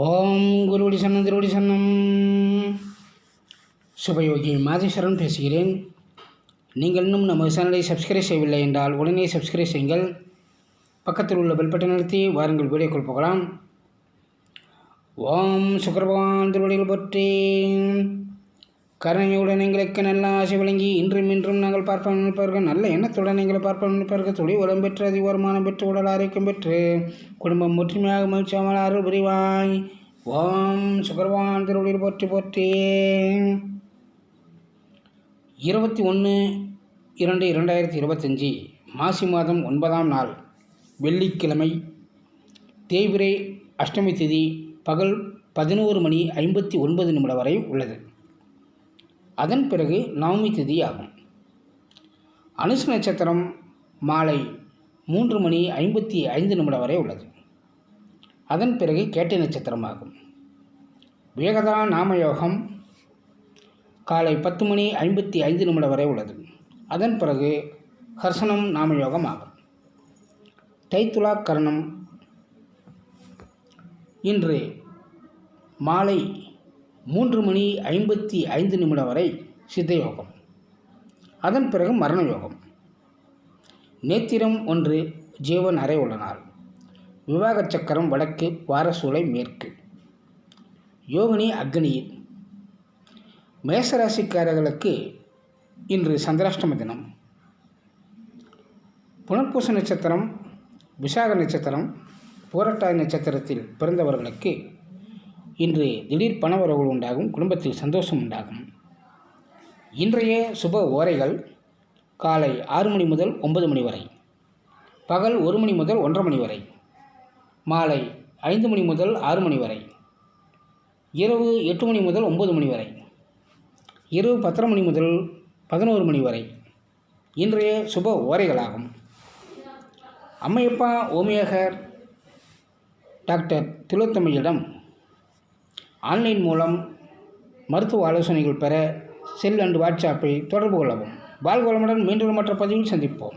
ஓம் குருவடி சன்னம் திருவடி சன்னம் சுபயோகி மாதேஸ்வரன் பேசுகிறேன். நீங்கள் இன்னும் நம்ம சேனலை சப்ஸ்கிரைப் செய்யவில்லை என்றால் உடனே சப்ஸ்கிரைப் செய்யுங்கள். பக்கத்தில் உள்ள பெல் பட்டன் வாருங்கள் வீடியோக்குள் போகலாம். ஓம் சுக்கரபகவான் திருவடிகள் பற்றி. கருணையுடன் எங்களுக்கு நல்ல ஆசை வழங்கி இன்றும் இன்றும் நாங்கள் பார்ப்போம் நினைப்பார்கள் நல்ல எண்ணத்துடன் எங்களை பார்ப்போம் நினைப்பார்கள் தொழில் வளம் பெற்று அதிக வருமானம் பெற்று உடல் ஆரோக்கியம் பெற்று குடும்பம் ஒற்றுமையாக மகிழ்ச்சியாமல் அருள் புரிவாய். ஓம் சுகர்வான் திருவடியில் போற்றி போற்றி. இருபத்தி ஒன்று இரண்டு இரண்டாயிரத்தி இருபத்தஞ்சி மாசி மாதம் ஒன்பதாம் நாள் வெள்ளிக்கிழமை தேய்பிரை அஷ்டமி திதி பகல் பதினோரு மணி ஐம்பத்தி ஒன்பது நிமிடம் வரை உள்ளது. அதன் பிறகு நவமி திதி ஆகும் அனுச நட்சத்திரம் மாலை மூன்று மணி ஐம்பத்தி ஐந்து நிமிடம் வரை உள்ளது. அதன் பிறகு கேட்டை நட்சத்திரம் ஆகும் வேகதா நாமயோகம் காலை பத்து மணி ஐம்பத்தி ஐந்து நிமிடம் வரை உள்ளது. அதன் பிறகு ஹர்சனம் நாமயோகம் ஆகும். தைத்துலா கரணம் இன்று மாலை மூன்று மணி ஐம்பத்தி ஐந்து நிமிடம் வரை சித்த யோகம் அதன் பிறகு மரண யோகம் நேத்திரம் ஒன்று ஜீவன் அறை உள்ள நாள் விவாக சக்கரம் வடக்கு வாரசூலை மேற்கு. யோகினி அக்னியில். மேசராசிக்காரர்களுக்கு இன்று சந்திராஷ்டம தினம். புனர்பூச நட்சத்திரம் விசாக நட்சத்திரம் பூரட்டாதி நட்சத்திரத்தில் பிறந்தவர்களுக்கு இன்று திடீர் பணவரவுகள் உண்டாகும் குடும்பத்தில் சந்தோஷம் உண்டாகும். இன்றைய சுப ஓரைகள் காலை ஆறு மணி முதல் ஒன்பது மணி வரை பகல் ஒரு மணி முதல் ஒன்றரை மணி வரை மாலை ஐந்து மணி முதல் ஆறு மணி வரை இரவு எட்டு மணி முதல் ஒம்பது மணி வரை இரவு பத்தரை மணி முதல் பதினோரு மணி வரை இன்றைய சுப ஓரைகளாகும். அம்மையப்பா ஓமியகர் டாக்டர் திலோத்தமையிடம் ஆன்லைன் மூலம் மருத்துவ ஆலோசனைகள் பெற செல் அண்டு வாட்ஸ்அப்பை தொடர்பு கொள்ளவும். வாழ்வளமுடன் மீண்டும் மற்ற பதிவில் சந்திப்போம்.